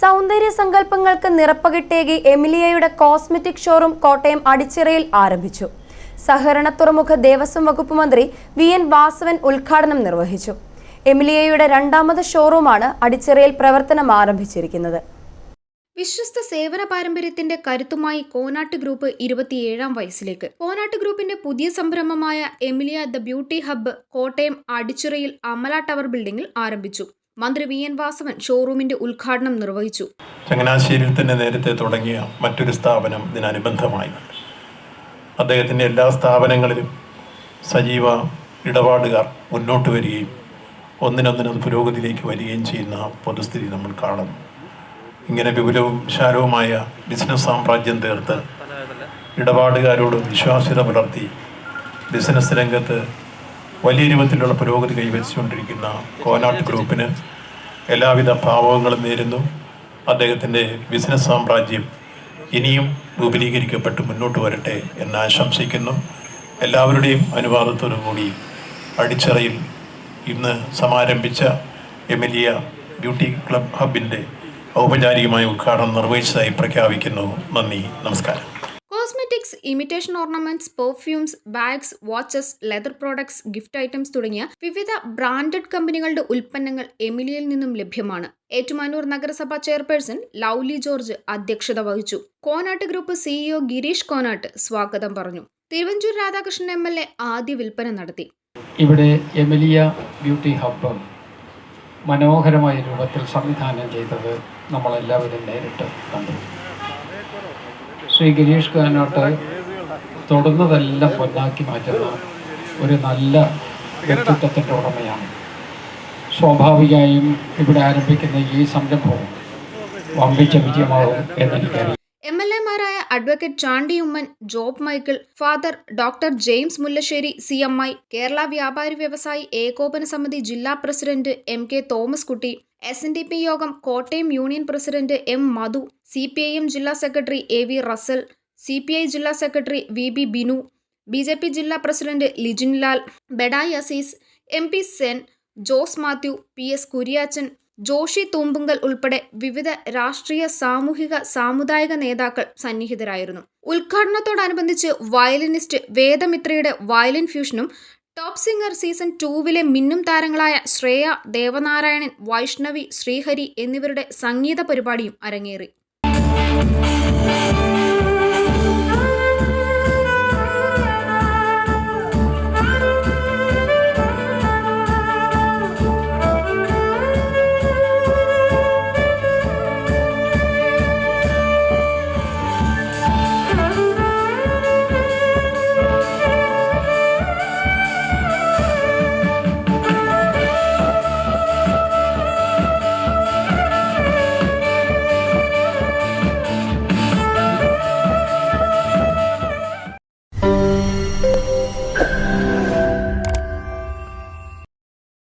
സൗന്ദര്യ സങ്കല്പങ്ങൾക്ക് നിറപ്പകിട്ടേകി എമിലിയയുടെ കോസ്മെറ്റിക് ഷോറൂം കോട്ടയം അടിച്ചിറയിൽ ആരംഭിച്ചു. സഹകരണ തുറമുഖ ദേവസ്വം വകുപ്പ് മന്ത്രി വി എൻ വാസവൻ ഉദ്ഘാടനം നിർവഹിച്ചു. എമിലിയയുടെ രണ്ടാമത് ഷോറൂമാണ് അടിച്ചിറയിൽ പ്രവർത്തനം ആരംഭിച്ചിരിക്കുന്നത്. വിശ്വസ്ത സേവന പാരമ്പര്യത്തിന്റെ കരുത്തുമായി കോനാട്ട് ഗ്രൂപ്പ് ഇരുപത്തിയേഴാം വയസ്സിലേക്ക്. കോനാട്ട് ഗ്രൂപ്പിന്റെ പുതിയ സംരംഭമായ Emilia the beauty hub Kottayam അടിച്ചിറയിൽ Amala tower ബിൽഡിംഗിൽ ആരംഭിച്ചു. മന്ത്രി വി എൻ വാസവൻ ഷോറൂമിന്റെ ഉദ്ഘാടനം നിർവഹിച്ചു. ചങ്ങനാശ്ശേരിയിൽ തന്നെ നേരത്തെ തുടങ്ങിയ മറ്റൊരു സ്ഥാപനം ഇതിനനുബന്ധമായി. അദ്ദേഹത്തിന്റെ എല്ലാ സ്ഥാപനങ്ങളിലും സജീവ ഇടപാടുകാർ മുന്നോട്ട് വരികയും ഒന്നിനൊന്നിനും പുരോഗതിയിലേക്ക് വരികയും ചെയ്യുന്ന പൊതുസ്ഥിതി നമ്മൾ കാണുന്നു. ഇങ്ങനെ വിപുലവും വിശാലവുമായ ബിസിനസ് സാമ്രാജ്യം തീർത്ത് ഇടപാടുകാരോട് വിശ്വാസ്യത പുലർത്തി ബിസിനസ് രംഗത്ത് വലിയ രൂപത്തിലുള്ള പുരോഗതി കൈവരിച്ചുകൊണ്ടിരിക്കുന്ന കോനാട്ട് ഗ്രൂപ്പിന് എല്ലാവിധ ഭാവങ്ങളും നേരുന്നു. അദ്ദേഹത്തിന്റെ ബിസിനസ് സാമ്രാജ്യം ഇനിയും രൂപീകരിക്കപ്പെട്ട് മുന്നോട്ട് വരട്ടെ എന്ന് ആശംസിക്കുന്നു. എല്ലാവരുടെയും അനുവാദത്തോടു കൂടി അടിച്ചറയിൽ ഇന്ന് സമാരംഭിച്ച എമിലിയ ബ്യൂട്ടി ക്ലബ് ഹബിന്റെ ഔപചാരികമായ ഉദ്ഘാടനം നിർവഹിച്ചതായി പ്രഖ്യാപിക്കുന്നു. നന്ദി നമസ്കാരം. Imitation ornaments perfumes bags watches leather products gift items തുടങ്ങിയ വിവിധ ബ്രാൻഡഡ് കമ്പനികളുടെ ഉൽപ്പന്നങ്ങൾ എമിലിയിൽ നിന്നും ലഭ്യമാണ്. ഏറ്റുമാനൂർ നഗരസഭാ ചെയർപേഴ്സൺ ലൗലി ജോർജ് അധ്യക്ഷത വഹിച്ചു. കോനാട്ട് ഗ്രൂപ്പ് സിഇഒ ഗിരീഷ് കോനാട്ട് സ്വാഗതം പറഞ്ഞു. Thiruvanchoor Radhakrishnan M L A ആദ്യ വിൽപ്പന നടത്തി. ഇവിടെ എമിലിയ ബ്യൂട്ടി ഹബ്ബ് മനോഹരമായ രൂപത്തിൽ സംവിധാനം ചെയ്തത് നമ്മളെല്ലാവരും നേരിട്ട് കണ്ടു. ശ്രീ ഗിരീഷ് കാനോട്ട് തൊടുന്നതെല്ലാം പൊന്നാക്കി മാറ്റുന്ന ഒരു നല്ല വ്യക്തിത്വത്തിന്റെ ഉടമയാണ്. സ്വാഭാവികമായും ഇവിടെ ആരംഭിക്കുന്ന ഈ സംരംഭവും വമ്പിച്ച വിജയമാകും എന്നെനിക്കറിയാം M advocate Chandy Oommen Job Michael father doctor James Mullassery C M I Kerala Vyapari Vyavasayi Ekopana Samithi ജില്ലാ president M K Thomaskutty S N D P Yogam Kottayam union president M Madhu C P I M ജില്ലാ secretary A V Russel C P I ജില്ലാ secretary V B Binu B J P ജില്ലാ president Lijinlal ബെഡായി Azeez M P Sen Jose Mathew P S Kuriachan Joshi Thoompunkal ഉൾപ്പെടെ വിവിധ രാഷ്ട്രീയ സാമൂഹിക സാമുദായിക നേതാക്കൾ സന്നിഹിതരായിരുന്നു. ഉദ്ഘാടനത്തോടനുബന്ധിച്ച് വയലിനിസ്റ്റ് വേദമിത്രയുടെ വയലിൻ ഫ്യൂഷനും ടോപ്പ് സിംഗർ സീസൺ ടൂവിലെ മിന്നും താരങ്ങളായ ശ്രേയ ദേവനാരായണൻ വൈഷ്ണവി ശ്രീഹരി എന്നിവരുടെ സംഗീത പരിപാടിയും അരങ്ങേറി.